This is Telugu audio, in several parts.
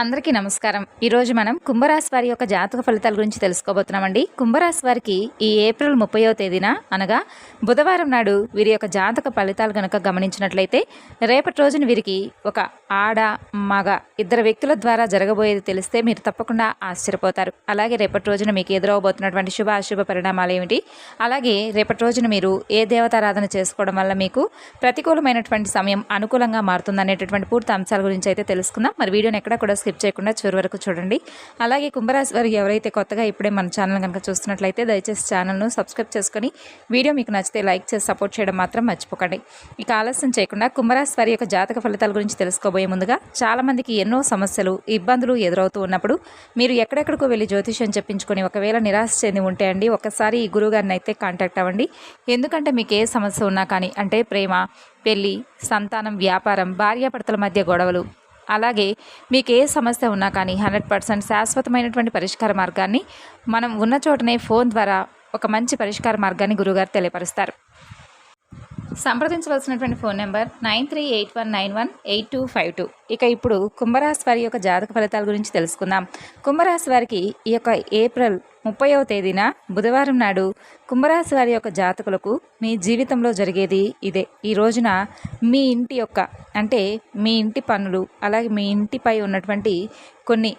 అందరికీ నమస్కారం. ఈరోజు మనం కుంభరాశి వారి యొక్క జాతక ఫలితాల గురించి తెలుసుకోబోతున్నామండి. కుంభరాశి వారికి ఈ ఏప్రిల్ ముప్పయో తేదీన అనగా బుధవారం నాడు వీరి యొక్క జాతక ఫలితాలు కనుక గమనించినట్లయితే రేపటి రోజున వీరికి ఒక ఆడ మగ ఇద్దరు వ్యక్తుల ద్వారా జరగబోయేది తెలిస్తే మీరు తప్పకుండా ఆశ్చర్యపోతారు. అలాగే రేపటి రోజున మీకు ఎదురవబోతున్నటువంటి శుభ అశుభ పరిణామాలు ఏమిటి? అలాగే రేపటి రోజున మీరు ఏ దేవతారాధన చేసుకోవడం వల్ల మీకు ప్రతికూలమైనటువంటి సమయం అనుకూలంగా మారుతుందనేటటువంటి పూర్తి అంశాల గురించి అయితే తెలుసుకుందాం. మరి వీడియోని ఎక్కడ కూడా స్కిప్ చేయకుండా చివరి వరకు చూడండి. అలాగే కుంభరాశి వారు ఎవరైతే కొత్తగా ఇప్పుడే మన ఛానల్ కనుక చూస్తున్నట్లయితే దయచేసి ఛానల్ను సబ్స్క్రైబ్ చేసుకొని వీడియో మీకు నచ్చితే లైక్ చేసి సపోర్ట్ చేయడం మాత్రం మర్చిపోకండి. ఇక ఆలస్యం చేయకుండా కుంభరాశి వారి యొక్క జాతక ఫలితాల గురించి తెలుసుకోబోయే ముందుగా చాలామందికి ఎన్నో సమస్యలు ఇబ్బందులు ఎదురవుతూ ఉన్నప్పుడు మీరు ఎక్కడెక్కడికో వెళ్ళి జ్యోతిష్యం చెప్పించుకొని ఒకవేళ నిరాశ చెంది ఉంటే అండి ఒకసారి ఈ గురువుగారిని అయితే కాంటాక్ట్ అవ్వండి. ఎందుకంటే మీకు ఏ సమస్య ఉన్నా కానీ అంటే ప్రేమ పెళ్ళి సంతానం వ్యాపారం భార్యాభర్తల మధ్య గొడవలు అలాగే మీకు ఏ సమస్య ఉన్నా కానీ హండ్రెడ్ పర్సెంట్ శాశ్వతమైనటువంటి పరిష్కార మార్గాన్ని మనం ఉన్న చోటనే ఫోన్ ద్వారా ఒక మంచి పరిష్కార మార్గాన్ని గురుగారు తెలియపరుస్తారు. సంప్రదించవలసినటువంటి phone number nine three eight one nine one eight two five two. ఇక ఇప్పుడు కుంభరాశి వారి యొక్క జాతక ఫలితాల గురించి తెలుసుకుందాం. కుంభరాశి వారికి ఈ యొక్క ఏప్రిల్ ముప్పైవ తేదీన బుధవారం నాడు కుంభరాశి వారి యొక్క జాతకులకు మీ జీవితంలో జరిగేది ఇదే. ఈ రోజున మీ ఇంటి యొక్క అంటే మీ ఇంటి పనులు అలాగే మీ ఇంటిపై ఉన్నటువంటి కొన్ని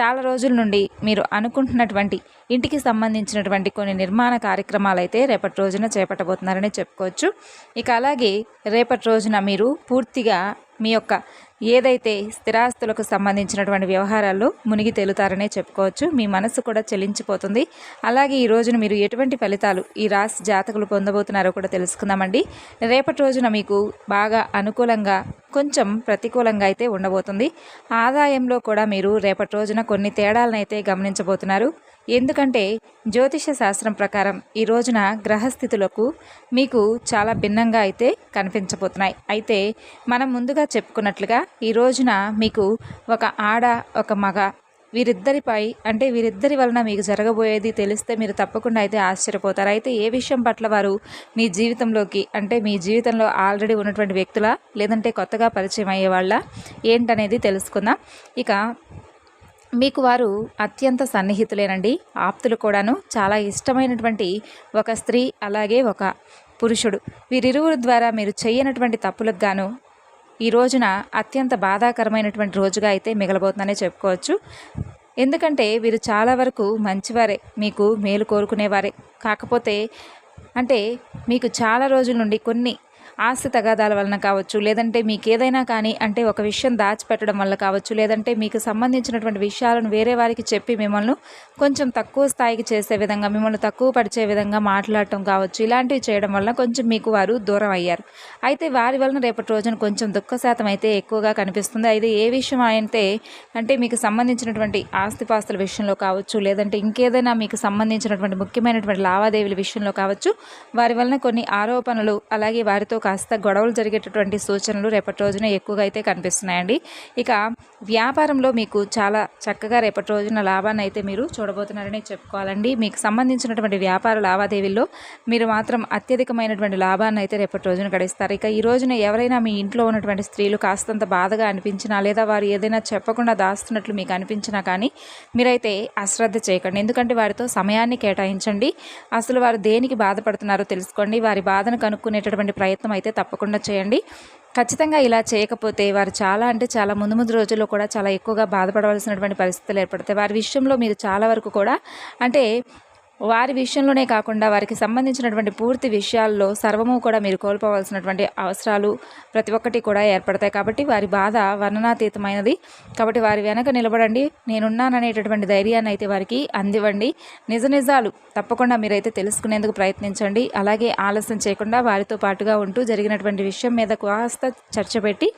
చాలా రోజుల నుండి మీరు అనుకుంటున్నటువంటి ఇంటికి సంబంధించినటువంటి కొన్ని నిర్మాణ కార్యక్రమాలు అయితే రేపటి రోజున చేపట్టబోతున్నారని చెప్పుకోవచ్చు. ఇక అలాగే రేపటి రోజున మీరు పూర్తిగా మీ యొక్క ఏదైతే స్థిరాస్తులకు సంబంధించినటువంటి వ్యవహారాల్లో మునిగి తేలుతారనే చెప్పుకోవచ్చు. మీ మనసు కూడా చెల్లించిపోతుంది అలాగే ఈ రోజున మీరు ఎటువంటి ఫలితాలు ఈ రాశి జాతకులు పొందబోతున్నారో కూడా తెలుసుకుందామండి. రేపటి రోజున మీకు బాగా అనుకూలంగా కొంచెం ప్రతికూలంగా అయితే ఉండబోతుంది. ఆదాయంలో కూడా మీరు రేపటి రోజున కొన్ని తేడాలనైతే గమనించబోతున్నారు. ఎందుకంటే జ్యోతిష శాస్త్రం ప్రకారం ఈ రోజున గ్రహస్థితులకు మీకు చాలా భిన్నంగా అయితే కనిపించబోతున్నాయి. అయితే మనం ముందుగా చెప్పుకున్నట్లుగా ఈ రోజున మీకు ఒక ఆడ ఒక మగ వీరిద్దరిపై అంటే వీరిద్దరి వలన మీకు జరగబోయేది తెలిస్తే మీరు తప్పకుండా అయితే ఆశ్చర్యపోతారు. అయితే ఏ విషయం పట్ల వారు మీ జీవితంలోకి అంటే మీ జీవితంలో ఆల్రెడీ ఉన్నటువంటి వ్యక్తుల లేదంటే కొత్తగా పరిచయం అయ్యే వాళ్ళ ఏంటనేది తెలుసుకుందాం. ఇక మీకు వారు అత్యంత సన్నిహితులేనండి. ఆప్తులు కూడాను చాలా ఇష్టమైనటువంటి ఒక స్త్రీ అలాగే ఒక పురుషుడు. వీరిరువురు ద్వారా మీరు చేయనటువంటి తప్పులకు గాను ఈ రోజున అత్యంత బాధాకరమైనటువంటి రోజుగా అయితే మిగలబోతుందనే చెప్పుకోవచ్చు. ఎందుకంటే వీరు చాలా వరకు మంచివారే మీకు మేలు కోరుకునేవారే. కాకపోతే అంటే మీకు చాలా రోజుల నుండి కొన్ని ఆస్తి తగాదాల వలన కావచ్చు లేదంటే మీకు ఏదైనా కానీ అంటే ఒక విషయం దాచిపెట్టడం వల్ల కావచ్చు లేదంటే మీకు సంబంధించినటువంటి విషయాలను వేరే వారికి చెప్పి మిమ్మల్ని కొంచెం తక్కువ స్థాయికి చేసే విధంగా మిమ్మల్ని తక్కువ పరిచే విధంగా మాట్లాడటం కావచ్చు. ఇలాంటివి చేయడం వల్ల కొంచెం మీకు వారు దూరం అయ్యారు. అయితే వారి వలన రేపటి రోజున కొంచెం దుఃఖ శాతం అయితే ఎక్కువగా కనిపిస్తుంది. అయితే ఏ విషయం అయితే అంటే మీకు సంబంధించినటువంటి ఆస్తిపాస్తుల విషయంలో కావచ్చు లేదంటే ఇంకేదైనా మీకు సంబంధించినటువంటి ముఖ్యమైనటువంటి లావాదేవీల విషయంలో కావచ్చు వారి వలన కొన్ని ఆరోపణలు అలాగే వారితో కాస్త గొడవలు జరిగేటటువంటి సూచనలు రేపటి రోజున ఎక్కువగా అయితే కనిపిస్తున్నాయండి. ఇక వ్యాపారంలో మీకు చాలా చక్కగా రేపటి రోజున లాభాన్ని అయితే మీరు చూడబోతున్నారని చెప్పుకోవాలండి. మీకు సంబంధించినటువంటి వ్యాపార లావాదేవీల్లో మీరు మాత్రం అత్యధికమైనటువంటి లాభాన్ని అయితే రేపటి రోజున గడిస్తారు. ఇక ఈ రోజున ఎవరైనా మీ ఇంట్లో ఉన్నటువంటి స్త్రీలు కాస్తంత బాధగా అనిపించినా లేదా వారు ఏదైనా చెప్పకుండా దాస్తున్నట్లు మీకు అనిపించినా కానీ మీరైతే అశ్రద్ధ చేయకండి. ఎందుకంటే వారితో సమయాన్ని కేటాయించండి. అసలు వారు దేనికి బాధపడుతున్నారో తెలుసుకోండి. వారి బాధను కనుక్కునేటటువంటి ప్రయత్నం అయితే తప్పకుండా చేయండి. ఖచ్చితంగా ఇలా చేయకపోతే వారు చాలా అంటే చాలా ముందు ముందు రోజుల్లో కూడా చాలా ఎక్కువగా బాధపడవలసినటువంటి పరిస్థితులు ఏర్పడతాయి వారి విషయంలో మీరు చాలా వరకు కూడా అంటే వారి విషయంలోనే కాకుండా వారికి సంబంధించినటువంటి పూర్తి విషయాల్లో సర్వము కూడా మీరు కోల్పోవలసినటువంటి అవసరాలు ప్రతి ఒక్కటి కూడా ఏర్పడతాయి. కాబట్టి వారి బాధ వర్ణనాతీతమైనది. కాబట్టి వారి వెనక నిలబడండి. నేనున్నాననేటటువంటి ధైర్యాన్ని అయితే వారికి అందివ్వండి. నిజ నిజాలు తప్పకుండా మీరైతే తెలుసుకునేందుకు ప్రయత్నించండి. అలాగే ఆలస్యం చేయకుండా వారితో పాటుగా ఉంటూ జరిగినటువంటి విషయం మీద కాస్త చర్చ పెట్టి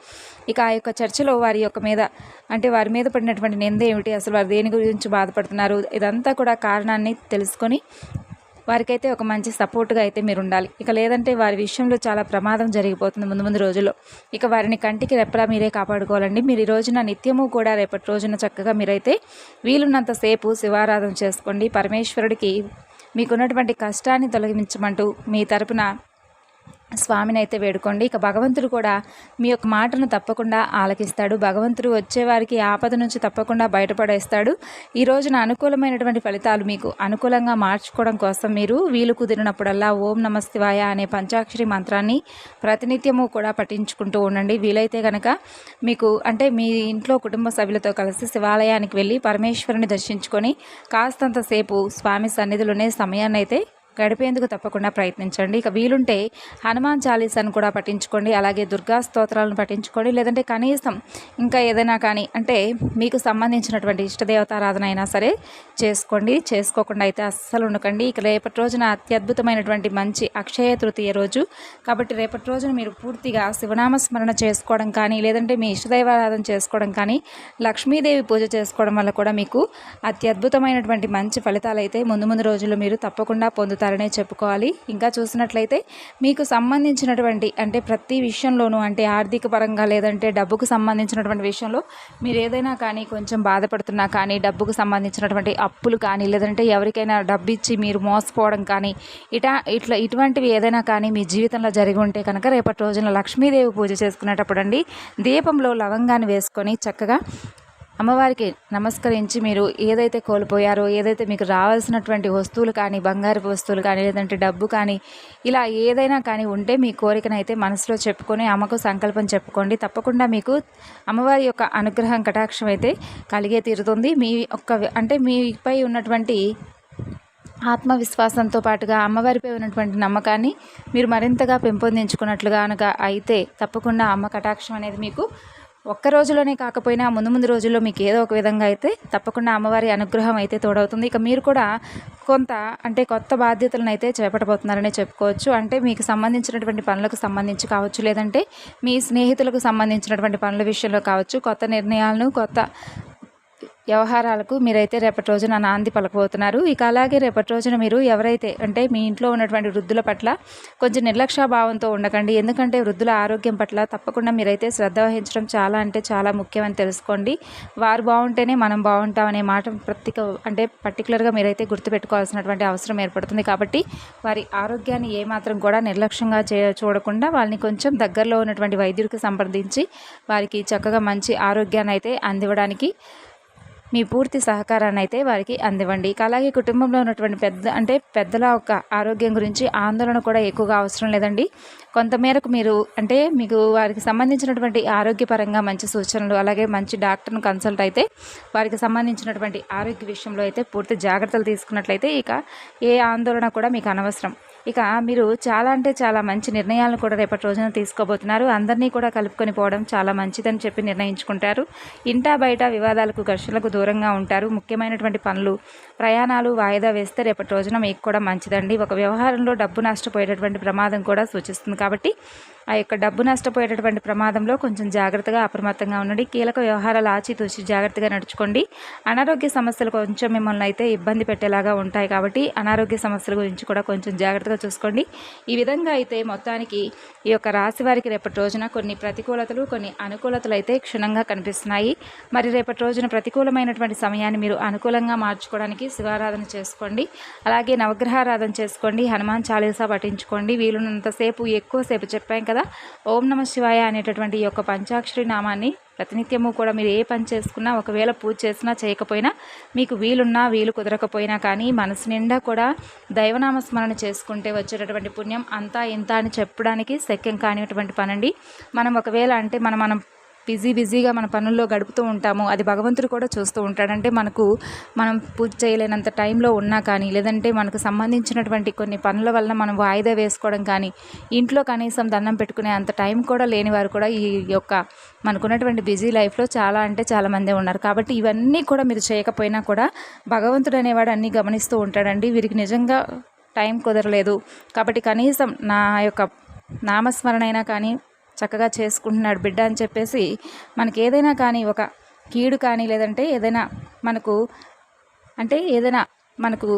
ఇక ఆ యొక్క చర్చలో వారి యొక్క మీద అంటే వారి మీద పడినటువంటి నింద ఏమిటి? అసలు వారు దేని గురించి బాధపడుతున్నారు? ఇదంతా కూడా కారణాన్ని తెలుసుకొని వారికైతే ఒక మంచి సపోర్ట్గా అయితే మీరు ఉండాలి. ఇక లేదంటే వారి విషయంలో చాలా ప్రమాదం జరిగిపోతుంది ముందు ముందు రోజుల్లో. ఇక వారిని కంటికి రెప్పలా మీరే కాపాడుకోవాలండి. మీరు ఈ రోజున నిత్యము కూడా రేపటి రోజున చక్కగా మీరైతే వీలున్నంతసేపు శివారాధన చేసుకోండి. పరమేశ్వరుడికి మీకున్నటువంటి కష్టాన్ని తొలగించమంటూ మీ తరపున స్వామిని అయితే వేడుకోండి. ఇక భగవంతుడు కూడా మీ యొక్క మాటను తప్పకుండా ఆలకిస్తాడు. భగవంతుడు వచ్చేవారికి ఆపద నుంచి తప్పకుండా బయటపడేస్తాడు. ఈ రోజున అనుకూలమైనటువంటి ఫలితాలు మీకు అనుకూలంగా మార్చుకోవడం కోసం మీరు వీలు కుదిరినప్పుడల్లా ఓం నమస్తివాయ అనే పంచాక్షరి మంత్రాన్ని ప్రతినిత్యము కూడా పఠించుకుంటూ ఉండండి. వీలైతే కనుక మీకు అంటే మీ ఇంట్లో కుటుంబ సభ్యులతో కలిసి శివాలయానికి వెళ్ళి పరమేశ్వరుని దర్శించుకొని కాస్తంతసేపు స్వామి సన్నిధిలోనే సమయాన్ని అయితే గడిపేందుకు తప్పకుండా ప్రయత్నించండి. ఇక వీలుంటే హనుమాన్ చాలీసాను కూడా పఠించుకోండి. అలాగే దుర్గా స్తోత్రాలను పఠించుకోండి. లేదంటే కనీసం ఇంకా ఏదైనా కానీ అంటే మీకు సంబంధించినటువంటి ఇష్టదేవతారాధన అయినా సరే చేసుకోండి. చేసుకోకుండా అయితే అస్సలు ఉండకండి. ఇక రేపటి రోజున అత్యద్భుతమైనటువంటి మంచి అక్షయ తృతీయ రోజు. కాబట్టి రేపటి రోజున మీరు పూర్తిగా శివనామ స్మరణ చేసుకోవడం కానీ లేదంటే మీ ఇష్టదైవారాధన చేసుకోవడం కానీ లక్ష్మీదేవి పూజ చేసుకోవడం వల్ల కూడా మీకు అత్యద్భుతమైనటువంటి మంచి ఫలితాలు అయితే ముందు ముందు రోజుల్లో మీరు తప్పకుండా పొందుతారు. చేస్తారనే చెప్పుకోవాలి. ఇంకా చూసినట్లయితే మీకు సంబంధించినటువంటి అంటే ప్రతి విషయంలోనూ అంటే ఆర్థిక పరంగా లేదంటే డబ్బుకు సంబంధించినటువంటి విషయంలో మీరు ఏదైనా కానీ కొంచెం బాధపడుతున్నా కానీ డబ్బుకు సంబంధించినటువంటి అప్పులు కానీ లేదంటే ఎవరికైనా డబ్బు ఇచ్చి మీరు మోసపోవడం కానీ ఇటా ఇట్లా ఇటువంటివి ఏదైనా కానీ మీ జీవితంలో జరిగి ఉంటే కనుక రేపటి రోజున లక్ష్మీదేవి పూజ చేసుకునేటప్పుడు అండి దీపంలో లవంగాన్ని వేసుకొని చక్కగా అమ్మవారికి నమస్కరించి మీరు ఏదైతే కోల్పోయారో ఏదైతే మీకు రావాల్సినటువంటి వస్తువులు కానీ బంగారు వస్తువులు కానీ లేదంటే డబ్బు కానీ ఇలా ఏదైనా కానీ ఉంటే మీ కోరికనైతే మనసులో చెప్పుకొని అమ్మకు సంకల్పం చెప్పుకోండి. తప్పకుండా మీకు అమ్మవారి యొక్క అనుగ్రహం కటాక్షం అయితే కలిగే తీరుతుంది. మీ ఒక్క అంటే మీపై ఉన్నటువంటి ఆత్మవిశ్వాసంతో పాటుగా అమ్మవారిపై ఉన్నటువంటి నమ్మకాన్ని మీరు మరింతగా పెంపొందించుకున్నట్లుగానుగా అయితే తప్పకుండా అమ్మ కటాక్షం అనేది మీకు ఒక్క రోజులోనే కాకపోయినా ముందు ముందు రోజుల్లో మీకు ఏదో ఒక విధంగా అయితే తప్పకుండా అమ్మవారి అనుగ్రహం అయితే తోడవుతుంది. ఇక మీరు కూడా కొంత అంటే కొత్త బాధ్యతలను అయితే చేపట్టబోతున్నారని చెప్పుకోవచ్చు. అంటే మీకు సంబంధించినటువంటి పనులకు సంబంధించి కావచ్చు లేదంటే మీ స్నేహితులకు సంబంధించినటువంటి పనుల విషయంలో కావచ్చు కొత్త నిర్ణయాలను కొత్త వ్యవహారాలకు మీరైతే రేపటి రోజున నాంది పలకబోతున్నారు. ఇక అలాగే రేపటి రోజున మీరు ఎవరైతే అంటే మీ ఇంట్లో ఉన్నటువంటి వృద్ధుల పట్ల కొంచెం నిర్లక్ష్య భావంతో ఉండకండి. ఎందుకంటే వృద్ధుల ఆరోగ్యం పట్ల తప్పకుండా మీరైతే శ్రద్ధ వహించడం చాలా అంటే చాలా ముఖ్యమని తెలుసుకోండి. వారు బాగుంటేనే మనం బాగుంటాం అనే మాట ప్రత్యేక అంటే పర్టికులర్గా మీరైతే గుర్తుపెట్టుకోవాల్సినటువంటి అవసరం ఏర్పడుతుంది. కాబట్టి వారి ఆరోగ్యాన్ని ఏమాత్రం కూడా నిర్లక్ష్యంగా చే చూడకుండా వాళ్ళని కొంచెం దగ్గరలో ఉన్నటువంటి వైద్యుడికి సంప్రదించి వారికి చక్కగా మంచి ఆరోగ్యాన్ని అయితే అందివ్వడానికి మీ పూర్తి సహకారాన్ని అయితే వారికి అందివ్వండి. అలాగే కుటుంబంలో ఉన్నటువంటి పెద్ద అంటే పెద్దల యొక్క ఆరోగ్యం గురించి ఆందోళన కూడా ఎక్కువగా అవసరం లేదండి. కొంతమేరకు మీరు అంటే మీకు వారికి సంబంధించినటువంటి ఆరోగ్యపరంగా మంచి సూచనలు అలాగే మంచి డాక్టర్ను కన్సల్ట్ అయితే వారికి సంబంధించినటువంటి ఆరోగ్య విషయంలో అయితే పూర్తి జాగ్రత్తలు తీసుకున్నట్లయితే ఇక ఏ ఆందోళన కూడా మీకు అనవసరం. ఇక మీరు చాలా అంటే చాలా మంచి నిర్ణయాలను కూడా రేపటి రోజున తీసుకోబోతున్నారు. అందరినీ కూడా కలుపుకొని పోవడం చాలా మంచిదని చెప్పి నిర్ణయించుకుంటారు. ఇంటా బయట వివాదాలకు ఘర్షణలకు దూరంగా ఉంటారు. ముఖ్యమైనటువంటి పనులు ప్రయాణాలు వాయిదా వేస్తే రేపటి రోజున మీకు కూడా మంచిదండి. ఒక వ్యవహారంలో డబ్బు నష్టపోయేటటువంటి ప్రమాదం కూడా సూచిస్తుంది. కాబట్టి ఆ యొక్క డబ్బు నష్టపోయేటటువంటి ప్రమాదంలో కొంచెం జాగ్రత్తగా అప్రమత్తంగా ఉండండి. కీలక వ్యవహారాలు ఆచితూచి జాగ్రత్తగా నడుచుకోండి. అనారోగ్య సమస్యలు కొంచెం మిమ్మల్ని అయితే ఇబ్బంది పెట్టేలాగా ఉంటాయి కాబట్టి అనారోగ్య సమస్యల గురించి కూడా కొంచెం జాగ్రత్తగా చూసుకోండి. ఈ విధంగా అయితే మొత్తానికి ఈ యొక్క రాశి వారికి రేపటి రోజున కొన్ని ప్రతికూలతలు కొన్ని అనుకూలతలు అయితే క్షుణ్ణంగా కనిపిస్తున్నాయి. మరి రేపటి రోజున ప్రతికూలమైనటువంటి సమయాన్ని మీరు అనుకూలంగా మార్చుకోవడానికి శివారాధన చేసుకోండి. అలాగే నవగ్రహారాధన చేసుకోండి. హనుమాన్ చాలీసా పఠించుకోండి. వీలున్నంతసేపు ఎక్కువసేపు చెప్పాం కదా కదా? ఓం నమ శివాయ అనేటటువంటి ఈ యొక్క పంచాక్షరి నామాన్ని ప్రతినిత్యము కూడా మీరు ఏ పని చేసుకున్నా ఒకవేళ పూజ చేసినా చేయకపోయినా మీకు వీలున్నా వీలు కుదరకపోయినా కానీ మనసు నిండా కూడా దైవనామ స్మరణ చేసుకుంటే వచ్చేటటువంటి పుణ్యం అంతా ఇంత అని చెప్పడానికి శక్యం కానిటువంటి పనండి. మనం ఒకవేళ అంటే మనం మనం బిజీ బిజీగా మన పనుల్లో గడుపుతూ ఉంటాము అది భగవంతుడు కూడా చూస్తూ ఉంటాడంటే మనకు మనం పూజ చేయలేనంత టైంలో ఉన్నా కానీ లేదంటే మనకు సంబంధించినటువంటి కొన్ని పనుల వల్ల మనం వాయిదా వేసుకోవడం కానీ ఇంట్లో కనీసం దండం పెట్టుకునే అంత టైం కూడా లేని వారు కూడా ఈ యొక్క మనకున్నటువంటి బిజీ లైఫ్లో చాలా అంటే చాలామంది ఉన్నారు. కాబట్టి ఇవన్నీ కూడా మీరు చేయకపోయినా కూడా భగవంతుడు అనేవాడు అన్నీ గమనిస్తూ ఉంటాడండి. వీరికి నిజంగా టైం కుదరలేదు. కాబట్టి కనీసం నా యొక్క నామస్మరణ అయినా కానీ చక్కగా చేసుకుంటున్నాడు బిడ్డ అని చెప్పేసి మనకి ఏదైనా కానీ ఒక కీడు కానీ లేదంటే ఏదైనా మనకు అంటే ఏదైనా మనకు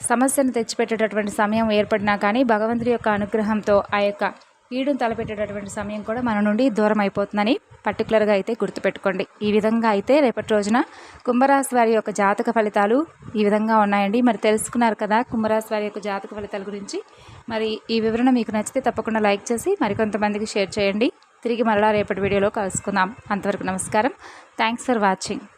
సమస్యను తెచ్చిపెట్టేటటువంటి సమయం ఏర్పడినా కానీ భగవంతుడి యొక్క అనుగ్రహంతో ఆ యొక్క ఈడును తలపెట్టేటటువంటి సమయం కూడా మన నుండి దూరం అయిపోతుందని పర్టికులర్గా అయితే గుర్తుపెట్టుకోండి. ఈ విధంగా అయితే రేపటి రోజున కుంభరాశి వారి యొక్క జాతక ఫలితాలు ఈ విధంగా ఉన్నాయండి. మరి తెలుసుకున్నారు కదా కుంభరాశి వారి యొక్క జాతక ఫలితాల గురించి. మరి ఈ వివరణ మీకు నచ్చితే తప్పకుండా లైక్ చేసి మరికొంతమందికి షేర్ చేయండి. తిరిగి మరలా రేపటి వీడియోలో కలుసుకుందాం. అంతవరకు నమస్కారం. Thanks for watching.